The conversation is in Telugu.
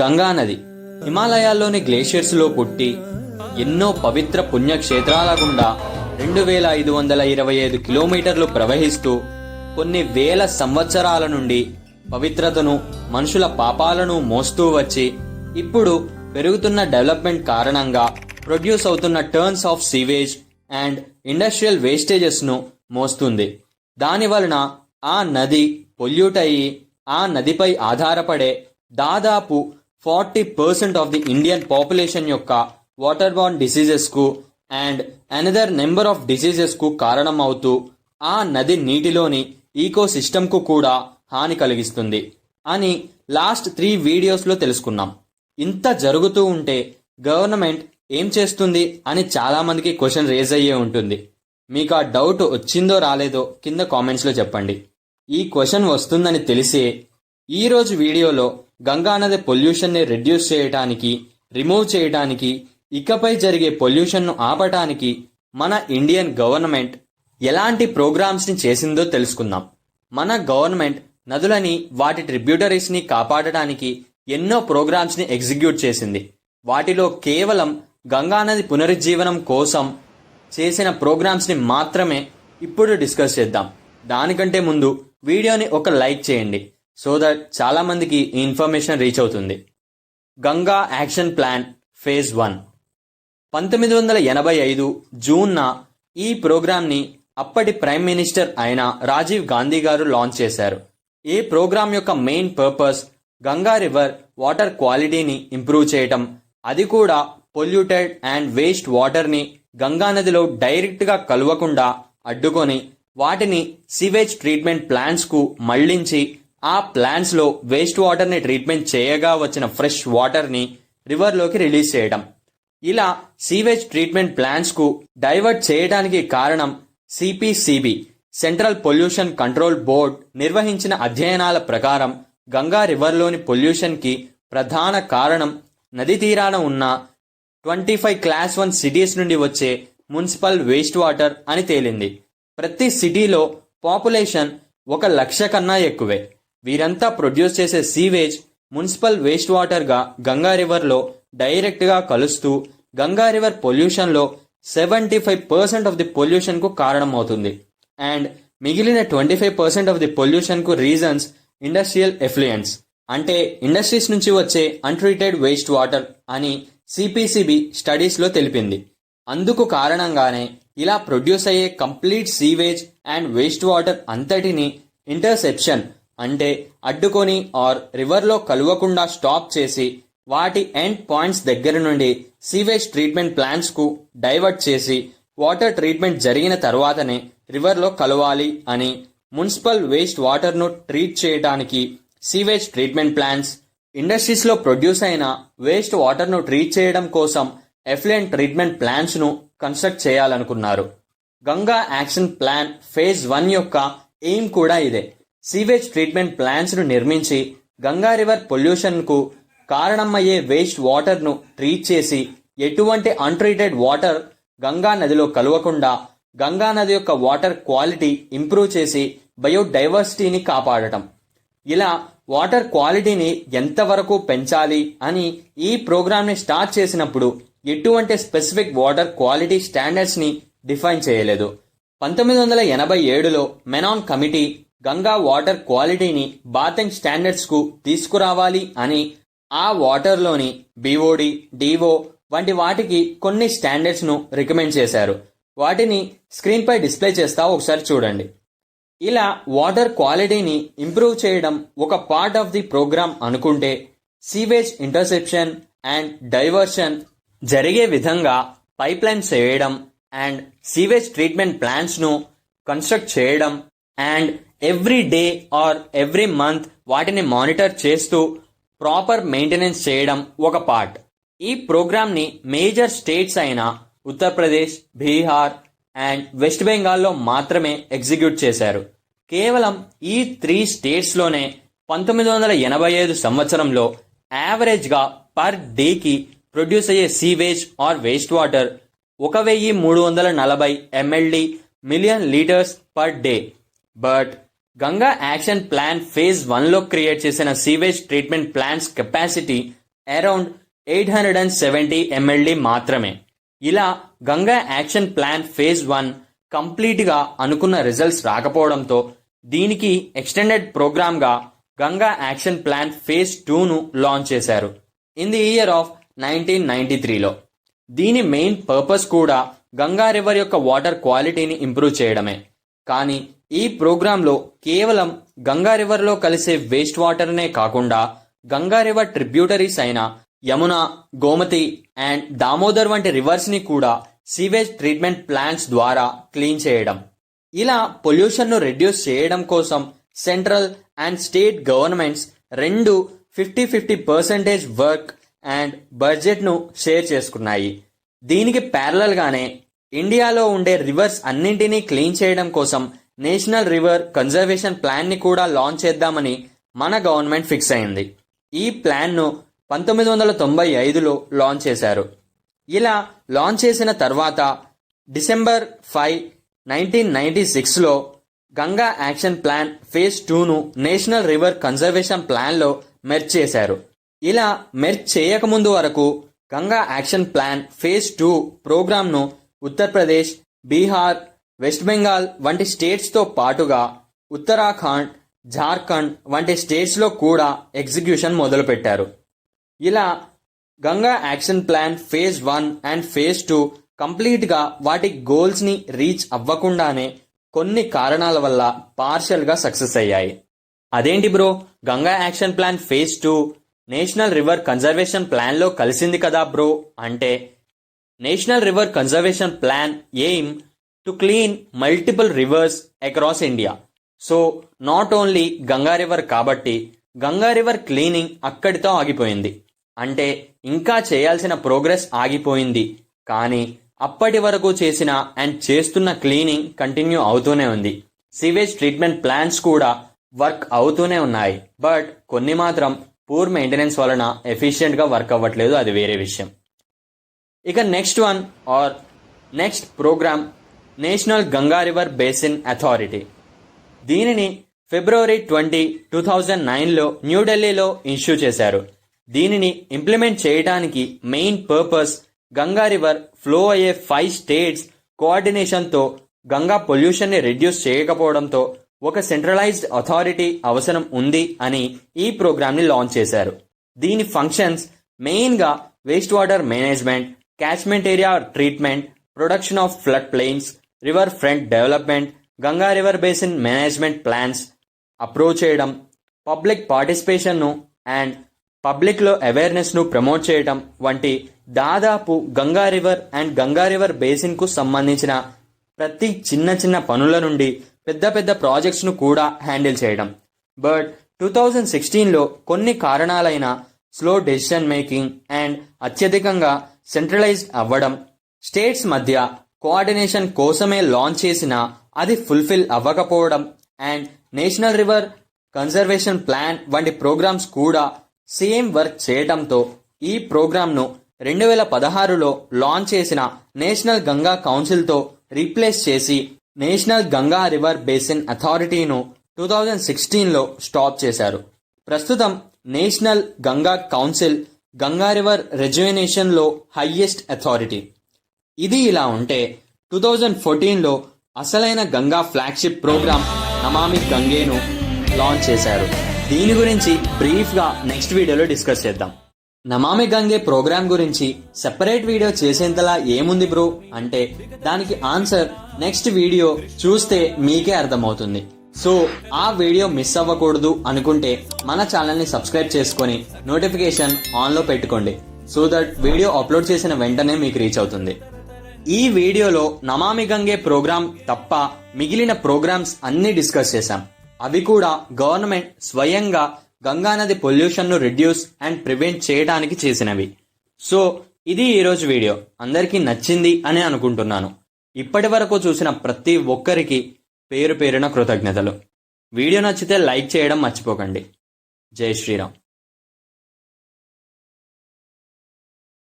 గంగా నది హిమాలయాల్లోని గ్లేషియర్స్లో పుట్టి ఎన్నో పవిత్ర పుణ్యక్షేత్రాల గుండా రెండు వేల ఐదు వందల ఇరవై ఐదు కిలోమీటర్లు ప్రవహిస్తూ కొన్ని వేల సంవత్సరాల నుండి పవిత్రతను మనుషుల పాపాలను మోస్తూ వచ్చి ఇప్పుడు పెరుగుతున్న డెవలప్మెంట్ కారణంగా ప్రొడ్యూస్ అవుతున్న turns of sewage and industrial వేస్టేజెస్ను మోస్తుంది. దాని వలన ఆ నది పొల్యూట్ అయ్యి ఆ నదిపై ఆధారపడే దాదాపు forty percent of the Indian population యొక్క వాటర్ బాన్ డిసీజెస్కు అండ్ అనదర్ నెంబర్ ఆఫ్ డిసీజెస్కు కారణం అవుతూ ఆ నది నీటిలోని ఈకో కు కూడా హాని కలిగిస్తుంది అని లాస్ట్ త్రీ వీడియోస్లో తెలుసుకున్నాం. ఇంత జరుగుతూ ఉంటే గవర్నమెంట్ ఏం చేస్తుంది అని చాలా మందికి క్వశ్చన్ రేజ్ అయ్యే ఉంటుంది. మీకు ఆ డౌట్ వచ్చిందో రాలేదో కింద కామెంట్స్లో చెప్పండి. ఈ క్వశ్చన్ వస్తుందని తెలిసే ఈ రోజు వీడియోలో గంగానది పొల్యూషన్ని రెడ్యూస్ చేయటానికి రిమూవ్ చేయటానికి ఇకపై జరిగే పొల్యూషన్ను ఆపటానికి మన ఇండియన్ గవర్నమెంట్ ఎలాంటి ప్రోగ్రామ్స్ని చేసిందో తెలుసుకుందాం. మన గవర్నమెంట్ నదులని వాటి ట్రిబ్యూటరీస్ని కాపాడటానికి ఎన్నో ప్రోగ్రామ్స్ని ఎగ్జిక్యూట్ చేసింది. వాటిలో కేవలం గంగానది పునరుజ్జీవనం కోసం చేసిన ప్రోగ్రామ్స్ని మాత్రమే ఇప్పుడు డిస్కస్ చేద్దాం. దానికంటే ముందు వీడియోని ఒక లైక్ చేయండి. సో దట్ చాలా మందికి ఈ ఇన్ఫర్మేషన్ రీచ్ అవుతుంది. Ganga action plan phase one. పంతొమ్మిది వందల ఎనభై ఐదు జూన్న ఈ ప్రోగ్రాంని అప్పటి ప్రైమ్ మినిస్టర్ అయిన రాజీవ్ గాంధీ గారు లాంచ్ చేశారు. ఈ ప్రోగ్రాం యొక్క main purpose Ganga river water క్వాలిటీని ఇంప్రూవ్ చేయటం. అది కూడా పొల్యూటెడ్ అండ్ వేస్ట్ వాటర్ని గంగా నదిలో డైరెక్ట్గా కలవకుండా అడ్డుకొని వాటిని సివేజ్ ట్రీట్మెంట్ ప్లాంట్స్కు మళ్ళించి ఆ ప్లాంట్స్లో వేస్ట్ వాటర్ని ట్రీట్మెంట్ చేయగా వచ్చిన ఫ్రెష్ వాటర్ని రివర్లోకి రిలీజ్ చేయడం. ఇలా సీవేజ్ ట్రీట్మెంట్ ప్లాంట్స్కు డైవర్ట్ చేయడానికి కారణం CPCB central pollution control board నిర్వహించిన అధ్యయనాల ప్రకారం గంగా రివర్లోని పొల్యూషన్కి ప్రధాన కారణం నది తీరాన ఉన్న twenty five class one cities నుండి వచ్చే మున్సిపల్ వేస్ట్ వాటర్ అని తేలింది. ప్రతి సిటీలో పాపులేషన్ ఒక లక్ష కన్నా ఎక్కువే. వీరంతా ప్రొడ్యూస్ చేసే సీవేజ్ మున్సిపల్ వేస్ట్ వాటర్గా గంగా రివర్లో డైరెక్ట్గా కలుస్తూ Ganga river పొల్యూషన్లో seventy five percent of the పొల్యూషన్కు కారణమవుతుంది. అండ్ మిగిలిన twenty five percent of the పొల్యూషన్కు reasons industrial effluents. అంటే ఇండస్ట్రీస్ నుంచి వచ్చే అన్ట్రీటెడ్ వేస్ట్ వాటర్ అని సిపిసిబి స్టడీస్లో తెలిపింది. అందుకు కారణంగానే ఇలా ప్రొడ్యూస్ అయ్యే complete sewage and waste water అంతటిని ఇంటర్సెప్షన్ అంటే అడ్డుకొని ఆర్ రివర్లో కలవకుండా స్టాప్ చేసి వాటి ఎండ్ పాయింట్స్ దగ్గర నుండి సీవేజ్ ట్రీట్మెంట్ ప్లాంట్స్కు డైవర్ట్ చేసి వాటర్ ట్రీట్మెంట్ జరిగిన తర్వాతనే రివర్లో కలవాలి అని మున్సిపల్ వేస్ట్ వాటర్ను ట్రీట్ చేయడానికి సీవేజ్ ట్రీట్మెంట్ ప్లాంట్స్ ఇండస్ట్రీస్లో ప్రొడ్యూస్ అయిన వేస్ట్ వాటర్ను ట్రీట్ చేయడం కోసం ఎఫ్లెంట్ ట్రీట్మెంట్ ప్లాన్స్ను కన్స్ట్రక్ట్ చేయాలనుకున్నారు. Ganga action plan phase one యొక్క ఎయిమ్ కూడా ఇదే. సీవేజ్ ట్రీట్మెంట్ ప్లాంట్స్ను నిర్మించి గంగా రివర్ పొల్యూషన్కు కారణమయ్యే వేస్ట్ వాటర్ను ట్రీట్ చేసి ఎటువంటి అన్ట్రీటెడ్ వాటర్ గంగా నదిలో కలవకుండా గంగా నది యొక్క వాటర్ క్వాలిటీ ఇంప్రూవ్ చేసి బయోడైవర్సిటీని కాపాడటం. ఇలా వాటర్ క్వాలిటీని ఎంతవరకు పెంచాలి అని ఈ ప్రోగ్రామ్ని స్టార్ట్ చేసినప్పుడు ఎటువంటి స్పెసిఫిక్ వాటర్ క్వాలిటీ స్టాండర్డ్స్ని డిఫైన్ చేయలేదు. పంతొమ్మిది వందల ఎనభై ఏడులో మెనాన్ కమిటీ గంగా వాటర్ క్వాలిటీని బాతింగ్ స్టాండర్డ్స్కు తీసుకురావాలి అని ఆ వాటర్లోని బీఓడి డివో వంటి వాటికి కొన్ని స్టాండర్డ్స్ను రికమెండ్ చేశారు. వాటిని స్క్రీన్పై డిస్ప్లే చేస్తా ఒకసారి చూడండి. ఇలా వాటర్ క్వాలిటీని ఇంప్రూవ్ చేయడం ఒక పార్ట్ ఆఫ్ ది ప్రోగ్రామ్ అనుకుంటే సీవేజ్ ఇంటర్సెప్షన్ అండ్ డైవర్షన్ జరిగే విధంగా పైప్లైన్స్ వేయడం అండ్ సీవేజ్ ట్రీట్మెంట్ ప్లాన్స్ను కన్స్ట్రక్ట్ చేయడం and every day or every month వాటిని మానిటర్ చేస్తూ ప్రాపర్ మెయింటెనెన్స్ చేయడం ఒక పార్ట్. ఈ ప్రోగ్రామ్ని మేజర్ స్టేట్స్ అయిన ఉత్తరప్రదేశ్ బీహార్ అండ్ వెస్ట్ బెంగాల్లో మాత్రమే ఎగ్జిక్యూట్ చేశారు. కేవలం ఈ త్రీ స్టేట్స్లోనే పంతొమ్మిది వందల ఎనభై ఐదు సంవత్సరంలో యావరేజ్గా పర్ డేకి ప్రొడ్యూస్ అయ్యే సీవేజ్ ఆర్ వేస్ట్ వాటర్ ఒక వెయ్యి మూడు వందల నలభై MLD million litres per day. But Ganga action plan phase వన్లో క్రియేట్ చేసిన sewage treatment plants capacity around eight hundred and seventy MLD మాత్రమే. ఇలా Ganga action plan phase one కంప్లీట్గా అనుకున్న రిజల్ట్స్ రాకపోవడంతో దీనికి ఎక్స్టెండెడ్ ప్రోగ్రామ్గా గంగా యాక్షన్ ప్లాన్ ఫేజ్ టూను లాంచ్ చేశారు. In the year of nineteen ninety త్రీలో. దీని మెయిన్ పర్పస్ కూడా గంగా రివర్ యొక్క వాటర్ క్వాలిటీని ఇంప్రూవ్ చేయడమే. కానీ ఈ ప్రోగ్రాంలో కేవలం గంగా రివర్లో కలిసే వేస్ట్ వాటర్నే కాకుండా గంగా రివర్ ట్రిబ్యూటరీస్ అయిన యమున గోమతి అండ్ దామోదర్ వంటి రివర్స్ని కూడా సీవేజ్ ట్రీట్మెంట్ ప్లాంట్స్ ద్వారా క్లీన్ చేయడం. ఇలా పొల్యూషన్ను రెడ్యూస్ చేయడం కోసం సెంట్రల్ అండ్ స్టేట్ గవర్నమెంట్స్ రెండు fifty fifty percentage work and బడ్జెట్ను షేర్ చేసుకున్నాయి. దీనికి ప్యారలల్గానే ఇండియాలో ఉండే రివర్స్ అన్నింటినీ క్లీన్ చేయడం కోసం నేషనల్ రివర్ కన్జర్వేషన్ ప్లాన్ని కూడా లాంచ్ చేద్దామని మన గవర్నమెంట్ ఫిక్స్ అయింది. ఈ ప్లాన్ను పంతొమ్మిది వందల తొంభై ఐదులో లాంచ్ చేశారు. ఇలా లాంచ్ చేసిన తర్వాత డిసెంబర్ ఫైవ్ నైన్టీన్ నైన్టీ సిక్స్లో గంగా యాక్షన్ ప్లాన్ ఫేజ్ టూను నేషనల్ రివర్ కన్జర్వేషన్ ప్లాన్లో మెర్చ్ చేశారు. ఇలా మెర్చ్ చేయకముందు వరకు Ganga action plan phase two ప్రోగ్రామ్ను ఉత్తరప్రదేశ్ బీహార్ వెస్ట్ బెంగాల్ వంటి స్టేట్స్తో పాటుగా ఉత్తరాఖండ్ జార్ఖండ్ వంటి స్టేట్స్లో కూడా ఎగ్జిక్యూషన్ మొదలుపెట్టారు. ఇలా Ganga action plan phase one and phase two కంప్లీట్గా వాటి గోల్స్ని రీచ్ అవ్వకుండానే కొన్ని కారణాల వల్ల పార్షల్గా సక్సెస్ అయ్యాయి. అదేంటి bro? Ganga action plan phase two national river conservation ప్లాన్లో కలిసింది కదా బ్రో? అంటే national river conservation plan aim to clean multiple rivers across India so not only Ganga river కాబట్టి గంగా రివర్ క్లీనింగ్ అక్కడితో ఆగిపోయింది. అంటే ఇంకా చేయాల్సిన ప్రోగ్రెస్ ఆగిపోయింది. కానీ అప్పటి వరకు చేసిన అండ్ చేస్తున్న క్లీనింగ్ కంటిన్యూ అవుతూనే ఉంది. సివేజ్ ట్రీట్మెంట్ ప్లాన్స్ కూడా వర్క్ అవుతూనే ఉన్నాయి. బట్ కొన్ని మాత్రం పూర్ మెయింటెనెన్స్ వలన ఎఫిషియెంట్గా వర్క్ అవ్వట్లేదు. అది వేరే విషయం. ఇక next one or next programme national Ganga river basin authority. దీనిని ఫిబ్రవరి ట్వంటీ టూ థౌజండ్ నైన్లో న్యూఢిల్లీలో ఇష్యూ చేశారు. దీనిని ఇంప్లిమెంట్ చేయడానికి main purpose Ganga river flow అయ్యే ఫైవ్ స్టేట్స్ కోఆర్డినేషన్తో గంగా పొల్యూషన్ని రెడ్యూస్ చేయకపోవడంతో ఒక సెంట్రలైజ్డ్ అథారిటీ అవసరం ఉంది అని ఈ ప్రోగ్రామ్ని లాంచ్ చేశారు. దీని ఫంక్షన్స్ మెయిన్గా waste water management catchment area treatment production of flood plains river front development Ganga river basin management plans approve చేయడం పబ్లిక్ పార్టిసిపేషన్ను అండ్ పబ్లిక్లో అవేర్నెస్ను ప్రమోట్ చేయడం వంటి దాదాపు Ganga river and Ganga river బేసిన్కు సంబంధించిన ప్రతి చిన్న చిన్న పనుల నుండి పెద్ద పెద్ద ప్రాజెక్ట్స్ను కూడా హ్యాండిల్ చేయడం. బట్ టూ థౌజండ్ సిక్స్టీన్లో కొన్ని కారణాలైన స్లో డెసిషన్ మేకింగ్ అండ్ అత్యధికంగా సెంట్రలైజ్డ్ అవ్వడం స్టేట్స్ మధ్య కోఆర్డినేషన్ కోసమే లాంచ్ చేసిన అది ఫుల్ఫిల్ అవ్వకపోవడం and national river conservation plan వంటి ప్రోగ్రామ్స్ కూడా సేమ్ వర్క్ చేయడంతో ఈ ప్రోగ్రామ్ను రెండు వేల పదహారులో లాంచ్ చేసిన నేషనల్ గంగా కౌన్సిల్తో రీప్లేస్ చేసి నేషనల్ గంగా రివర్ బేసిన్ అథారిటీను టూ థౌజండ్ సిక్స్టీన్లో స్టాప్ చేశారు. ప్రస్తుతం national Ganga council Ganga river రెజ్యునేషన్లో highest authority. ఇది ఇలా ఉంటే టూ థౌజండ్ ఫోర్టీన్లో అసలైన గంగా ఫ్లాగ్షిప్ ప్రోగ్రామ్ నమామి గంగేను లాంచ్ చేశారు. దీని గురించి బ్రీఫ్గా నెక్స్ట్ వీడియోలో డిస్కస్ చేద్దాం. నమామి గంగే ప్రోగ్రామ్ గురించి సెపరేట్ వీడియో చేసేంతలా ఏముంది బ్రో? అంటే దానికి ఆన్సర్ నెక్స్ట్ వీడియో చూస్తే మీకే అర్థమవుతుంది. సో ఆ వీడియో మిస్ అవ్వకూడదు అనుకుంటే మన ఛానల్ని సబ్స్క్రైబ్ చేసుకొని నోటిఫికేషన్ ఆన్లో పెట్టుకోండి. సో దట్ వీడియో అప్లోడ్ చేసిన వెంటనే మీకు రీచ్ అవుతుంది. ఈ వీడియోలో నమామి గంగే ప్రోగ్రామ్ తప్ప మిగిలిన ప్రోగ్రామ్స్ అన్ని డిస్కస్ చేశాం. అవి కూడా గవర్నమెంట్ స్వయంగా గంగానది పొల్యూషన్ను రిడ్యూస్ అండ్ ప్రివెంట్ చేయడానికి చేసినవి. సో ఇది ఈరోజు వీడియో. అందరికీ నచ్చింది అని అనుకుంటున్నాను. ఇప్పటి వరకు చూసిన ప్రతి ఒక్కరికి పేరు పేరున కృతజ్ఞతలు. వీడియో నచ్చితే లైక్ చేయడం మర్చిపోకండి. జై శ్రీరామ్.